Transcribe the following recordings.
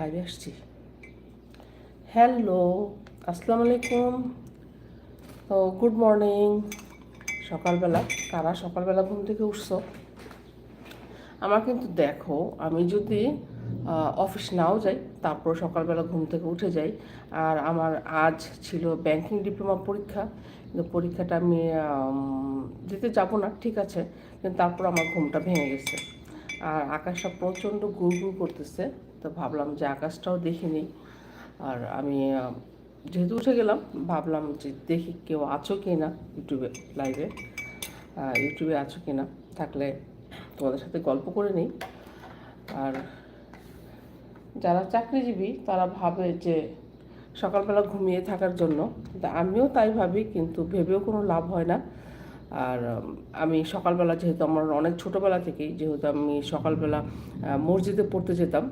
লাইভে আসছি। হ্যালো আসসালামু আলাইকুম। তো গুড মর্নিং সকালবেলা কারা সকালবেলা ঘুম থেকে উঠছো। আমার কিন্তু দেখো, আমি যদি অফিস নাও যাই, তারপর সকালবেলা ঘুম থেকে উঠে যাই। আর আমার আজ ছিল ব্যাংকিং ডিপ্লোমা পরীক্ষা। কিন্তু পরীক্ষাটা আমি দিতে যাব না, ঠিক আছে। কিন্তু তারপর আমার ঘুমটা ভেঙে গেছে। আর আকাশটা প্রচণ্ড গুড় গুড় করতেছে। তো ভাবলাম যে আকাশটাও দেখে নিই। আর আমি যেহেতু উঠে গেলাম, ভাবলাম যে দেখি কেউ আছো কি না ইউটিউবে লাইভে ইউটিউবে আছো কি না থাকলে তোমাদের সাথে গল্প করে নিই। আর যারা চাকরিজীবী, তারা ভাবে যে সকালবেলা ঘুমিয়ে থাকার জন্য। আমিও তাই ভাবি, কিন্তু ভেবেও কোনো লাভ হয় না। আর আমি সকালবেলা, যেহেতু আমার অনেক ছোটোবেলা থেকেই, যেহেতু আমি সকালবেলা মসজিদে পড়তে যেতাম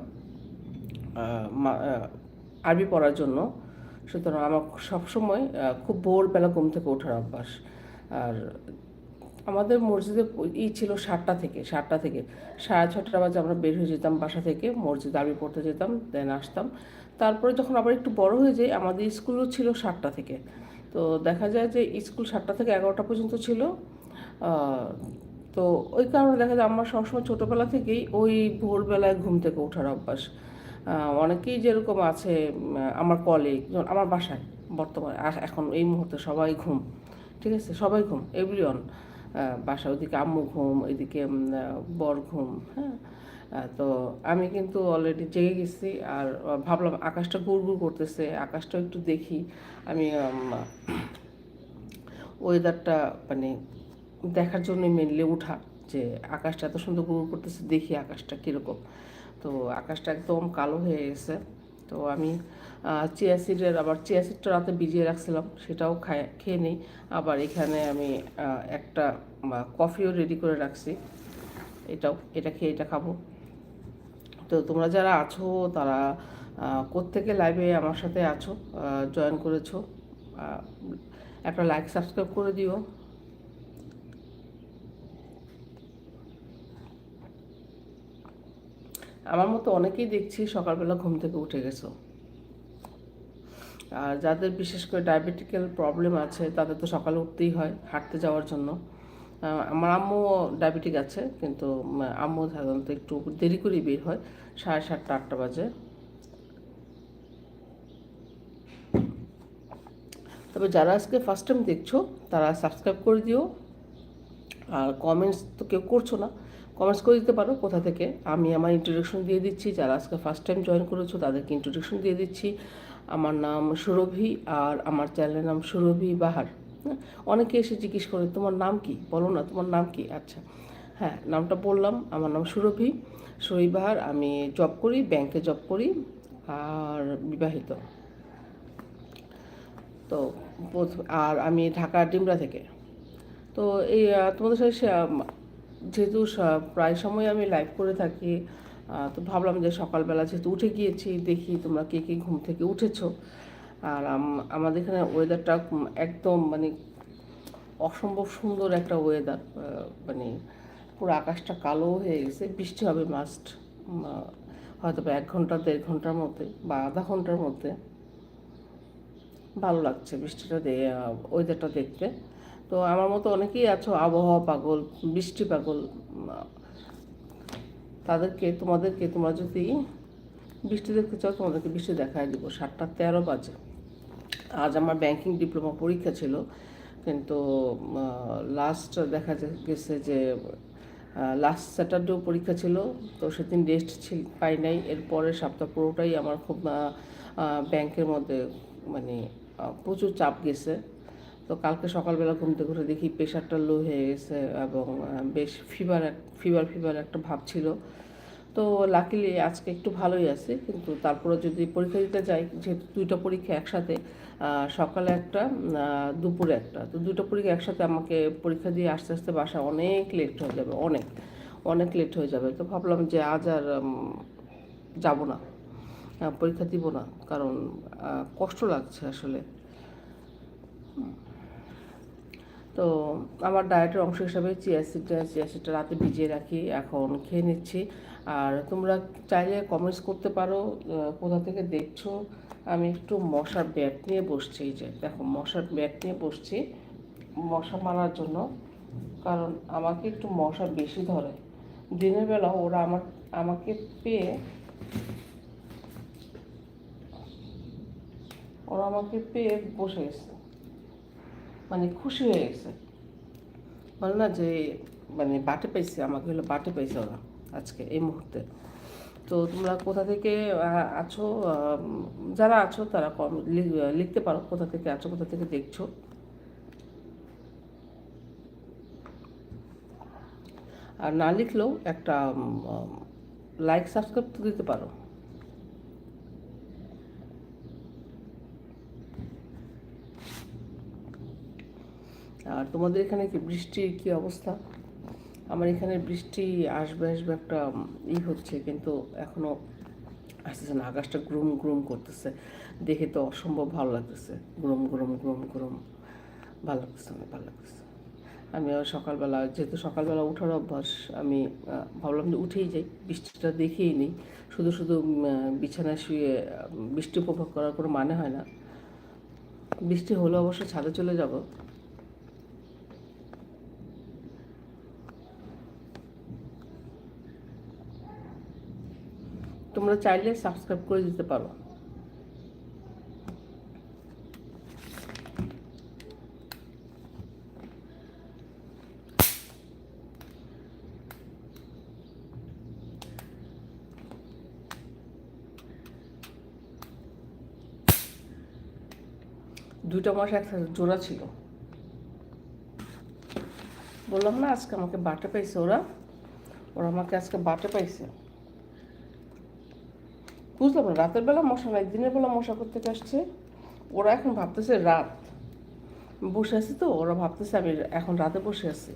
আরবি পড়ার জন্য। সুতরাং আমার সবসময় খুব ভোরবেলা ঘুম থেকে ওঠার অভ্যাস। আর আমাদের মসজিদে ই ছিল সাতটা থেকে সাতটা থেকে। সাড়ে ছটা বাজে আমরা বের হয়ে যেতাম বাসা থেকে, মসজিদ আরবি পড়তে যেতাম দেন আসতাম। তারপরে যখন আবার একটু বড় হয়ে যায় আমাদের স্কুলও ছিল সাতটা থেকে। তো দেখা যায় যে স্কুল সাতটা থেকে এগারোটা পর্যন্ত ছিল। তো ওই কারণে দেখা যায় আমার সবসময় ছোটোবেলা থেকেই ওই ভোরবেলায় ঘুম থেকে ওঠার অভ্যাস। অনেকেই যেরকম আছে আমার কলিগ আমার বাসায় বর্তমানে এখন এই মুহূর্তে সবাই ঘুম, ঠিক আছে? সবাই ঘুম এভরিওয়ান বাসা ওইদিকে আম্মু ঘুম, এদিকে বর ঘুম হ্যাঁ? তো আমি কিন্তু অলরেডি জেগে গেছি আর ভাবলাম আকাশটা গুড় করতেছে আকাশটা একটু দেখি। আমি ওয়েদারটা মানে দেখার জন্য মেনলি উঠা যে আকাশটা এত সুন্দর গুড় করতেছে, দেখি আকাশটা কীরকম। তো আকাশটা একদম কালো হয়ে গেছে। তো আমি চিয়া সিডের আবার চিয়া সিডটা রাতে ভিজিয়ে রাখছিলাম, সেটাও খায়, খেয়ে নিই। আবার এখানে আমি একটা কফিও রেডি করে রাখছি। এটাও, এটা খেয়ে এটা খাব। তো তোমরা যারা আছো, তারা কোত্থেকে লাইভে আমার সাথে আছো জয়েন করেছ একটা লাইক সাবস্ক্রাইব করে দিও। আমার মতো অনেকেই দেখছি সকালবেলা ঘুম থেকে উঠে গেছো। আর যাদের বিশেষ করে ডায়াবেটিক্যাল প্রবলেম আছে, তাদের তো সকালে উঠতেই হয় হাঁটতে যাওয়ার জন্য। আমার আম্মু ডায়াবেটিক আছে, কিন্তু আম্মু সাধারণত একটু দেরি করেই বের হয়, সাড়ে সাতটা, আটটা বাজে। তবে যারা আজকে ফার্স্ট টাইম দেখছ, তারা সাবস্ক্রাইব করে দিও। আর কমেন্টস তো কেউ করছ না। কমেন্টস করে দিতে পারো কোথা থেকে। আমি আমার ইন্ট্রোডাকশন দিয়ে দিচ্ছি, যারা আজকে ফার্স্ট টাইম জয়েন করেছ তাদেরকে ইন্ট্রোডাকশন দিয়ে দিচ্ছি। আমার নাম সুরভি আর আমার চ্যানেলের নাম সুরভি বাহার। হ্যাঁ অনেকে এসে জিজ্ঞেস করে, তোমার নাম কি? বলো না, তোমার নাম কি? আচ্ছা। হ্যাঁ নামটা বললাম, আমার নাম সুরভি। সুরভি বাহার, আমি জব করি ব্যাংকে জব করি আর বিবাহিত। তো আর আমি ঢাকা ডিমরা থেকে। তো এই তোমাদের সাথে যেহেতু প্রায় সময় আমি লাইভ করে থাকি তো ভাবলাম যে সকালবেলা যেহেতু উঠে গিয়েছি, দেখি তোমরা কে কে ঘুম থেকে উঠেছো। আর আমাদের এখানে ওয়েদারটা একদম মানে অসম্ভব সুন্দর একটা ওয়েদার মানে পুরো আকাশটা কালো হয়ে গেছে, বৃষ্টি হবে মাস্ট হয়তো বা এক ঘণ্টা, দেড় ঘণ্টার মধ্যে বা আধা ঘণ্টার মধ্যে। ভালো লাগছে বৃষ্টিটা ওয়েদারটা দেখতে। তো আমার মতো অনেকেই আছো, আবহাওয়া পাগল, বৃষ্টি পাগল, তাদেরকে, তোমাদেরকে, তোমরা যদি বৃষ্টি দেখতে চাও, তোমাদেরকে বৃষ্টি দেখায় দিব। সাতটা তেরো বাজে। আজ আমার ব্যাংকিং ডিপ্লোমা পরীক্ষা ছিল, কিন্তু লাস্ট দেখা গেছে যে লাস্ট স্যাটারডেও পরীক্ষা ছিল, তো সেদিন রেস্ট ছিল পাই নাই। এরপরের সপ্তাহ পুরোটাই আমার খুব ব্যাংকের মধ্যে মানে প্রচুর চাপ গেছে। তো কালকে সকালবেলা ঘুম থেকে দেখি প্রেশারটা লো হয়ে গেছে এবং বেশ ফিভার ফিভার ফিভার একটা ভাব ছিল। তো লাকিলি আজকে একটু ভালোই আছে, কিন্তু তারপরে যদি পরীক্ষা দিতে যাই, যেহেতু দুইটা পরীক্ষা একসাথে সকালে একটা দুপুরে একটা। তো দুটো পরীক্ষা একসাথে আমাকে পরীক্ষা দিয়ে আস্তে আস্তে বাসা অনেক লেট হয়ে যাবে, অনেক অনেক লেট হয়ে যাবে। তো ভাবলাম যে আজ আর যাব না পরীক্ষা দিব না, কারণ কষ্ট লাগছে আসলে। তো আমার ডায়েটের অংশ হিসাবে চিয়া সিডটা চিয়া সিডটা রাতে ভিজিয়ে রাখি, এখন খেয়ে নিচ্ছি। আর তোমরা চাইলে কমেন্টস করতে পারো কোথা থেকে দেখছ। আমি একটু মশার ব্যাট নিয়ে বসছি যে দেখো মশার ব্যাট নিয়ে বসছি, মশা মারার জন্য। কারণ আমাকে একটু মশা বেশি ধরে। দিনের বেলা ওরা আমার, আমাকে পেয়ে ওরা আমাকে পেয়ে বসে গেছে। মানে খুশি হয়ে গেছে। বলে না যে মানে বাটে পাইছে আমাকে হলো বাটে পাইছে ওরা আজকে এই মুহূর্তে। তো তোমরা কোথা থেকে আছো যারা আছো তারা কম লিখতে পারো কোথা থেকে আছো, কোথা থেকে দেখছ। আর না লিখলেও একটা লাইক সাবস্ক্রাইব তো দিতে পারো। আর তোমাদের এখানে কি বৃষ্টির কি অবস্থা? আমার এখানে বৃষ্টি আসবে আসবে একটা ই হচ্ছে, কিন্তু এখনও আসতেছে না, আকাশটা গ্রুম গ্রুম করতেছে। দেখে তো অসম্ভব ভালো লাগতেছে। গ্রুম গ্রুম গ্রুম গ্রুম। ভালো লাগতেছে, অনেক ভালো লাগতেছে। আমি সকালবেলা, যেহেতু সকালবেলা ওঠার অভ্যাস, আমি ভাবলাম যে উঠেই যাই, বৃষ্টিটা দেখেই নিই। শুধু শুধু বিছানায় শুয়ে বৃষ্টি উপভোগ করার কোনো মানে হয় না। বৃষ্টি হলে অবশ্য ছাদে চলে যাব। তোমরা চাইলে সাবস্ক্রাইব করে দিতে পারো। দুইটা মাস একসাথে জোড়া ছিল। বললাম না, আজকে আমাকে বাটা পাইছে ওরা। ওরা আমাকে আজকে বাটা পাইছে। বুঝলাম না, রাতের বেলা মশা নাই, দিনের বেলা মশা করতে আসছে ওরা এখন ভাবতেছে রাত। বসে আছি তো, ওরা ভাবতেছে আমি এখন রাতে বসে আছি।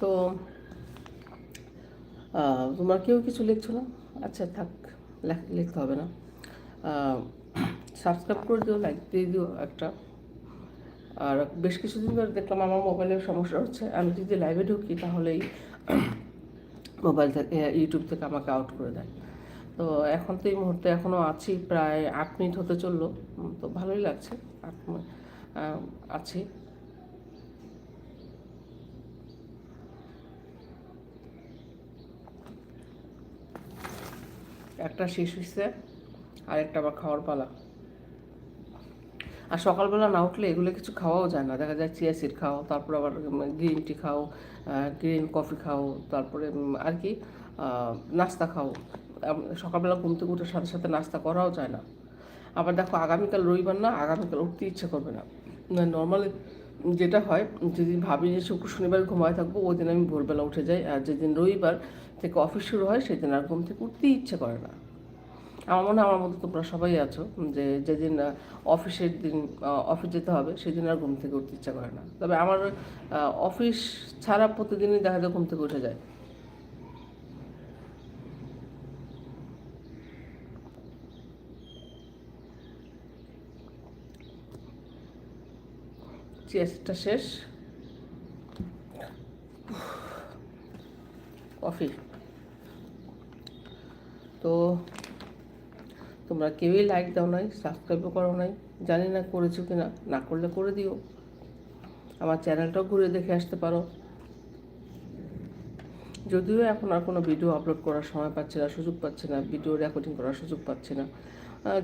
তো কেউ কিছু লিখছো না? আচ্ছা থাক, লেখ- লিখতে হবে না। সাবস্ক্রাইব করে দিও লাইক দিয়ে দিও একটা। আর বেশ কিছুদিন ধরে দেখলাম আমার মোবাইলের সমস্যা হচ্ছে। আমি যদি লাইভে ঢুকি তাহলেই মোবাইল থেকে ইউটিউব থেকে আমাকে আউট করে দেয়। তো এখন তো এই মুহূর্তে এখনও আছি, প্রায় আট মিনিট হতে চলল। তো ভালোই লাগছে। আট আছি। একটা শেষ হয়েছে আর একটা আবার খাওয়ার পালা। আর সকালবেলা না উঠলে এগুলো কিছু খাওয়াও যায় না। দেখা যায় চিয়া সিড খাও, তারপর আবার গ্রিন টি খাও গ্রিন কফি খাও, তারপরে আর কি নাস্তা খাও। সকালবেলা ঘুম থেকে উঠে সাথে সাথে নাস্তা করাও যায় না। আবার দেখো আগামীকাল রবিবার না, আগামীকাল উঠতে ইচ্ছে করবে না। নর্মালি যেটা হয়, যেদিন ভাবি যে শুক্র শনিবার ঘুমায় থাকব, ওই দিন আমি ভোরবেলা উঠে যাই। আর যেদিন রবিবার থেকে অফিস শুরু হয়, সেদিন আর ঘুম থেকে উঠতেই ইচ্ছে করে না। আমার মনে হয়, আমার মতো তোমরা সবাই আছো, যে যেদিন অফিসের দিন অফিস যেতে হবে, সেদিন আর ঘুম থেকে উঠতে ইচ্ছা করে না। তবে আমার অফিস ছাড়া প্রতিদিনই দেখা যায় ঘুম থেকে উঠে যায়। চেয়ারটা শেষ। কফি। তো তোমরা কেউই লাইক দাও নাই সাবস্ক্রাইবও করো নাই, জানি না করেছ কি না না করলে করে দিও। আমার চ্যানেলটাও ঘুরে দেখে আসতে পারো। যদিও এখন আর কোনো ভিডিও আপলোড করার সময় পাচ্ছি না, সুযোগ পাচ্ছি না ভিডিও রেকর্ডিং করার সুযোগ পাচ্ছি না।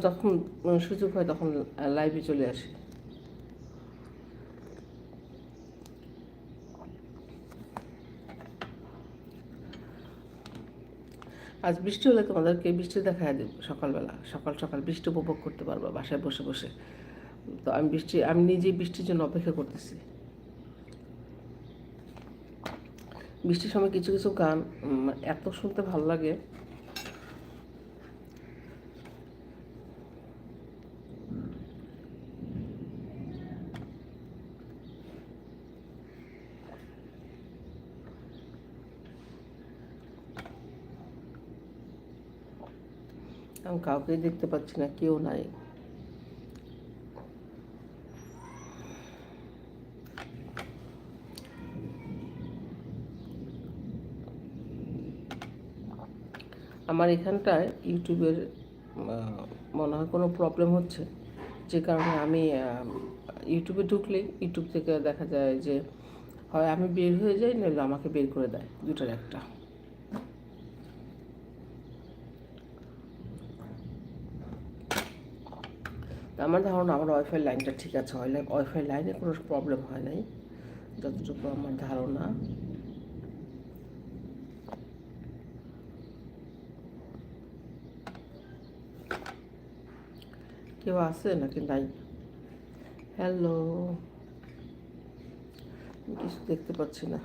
যখন সুযোগ হয় তখন লাইভে চলে আসি। আজ বৃষ্টি হলে তোমাদেরকে বৃষ্টি দেখা দেব সকালবেলা। সকাল সকাল বৃষ্টি উপভোগ করতে পারব বাসায় বসে বসে। তো আমি বৃষ্টি, আমি নিজেই বৃষ্টির জন্য অপেক্ষা করতেছি। বৃষ্টির সময় কিছু কিছু গান এত শুনতে ভালো লাগে। আমি কাউকেই দেখতে পাচ্ছি না, কেউ নাই। আমার এখানটায় ইউটিউবের মনে হয় কোনো প্রবলেম হচ্ছে। যে কারণে আমি ইউটিউবে ঢুকলেই ইউটিউব থেকে দেখা যায় যে, হয় আমি বের হয়ে যাই নইলে আমাকে বের করে দেয় দুটার একটা তা আমার ধারণা আমার ওয়াইফাই লাইনটা ঠিক আছে ওয়াইফাই লাইনে কোনো প্রবলেম হয় নাই, যতটুকু আমার ধারণা। কেউ আছে নাকি নাই? হ্যালো কিছু দেখতে পাচ্ছি না।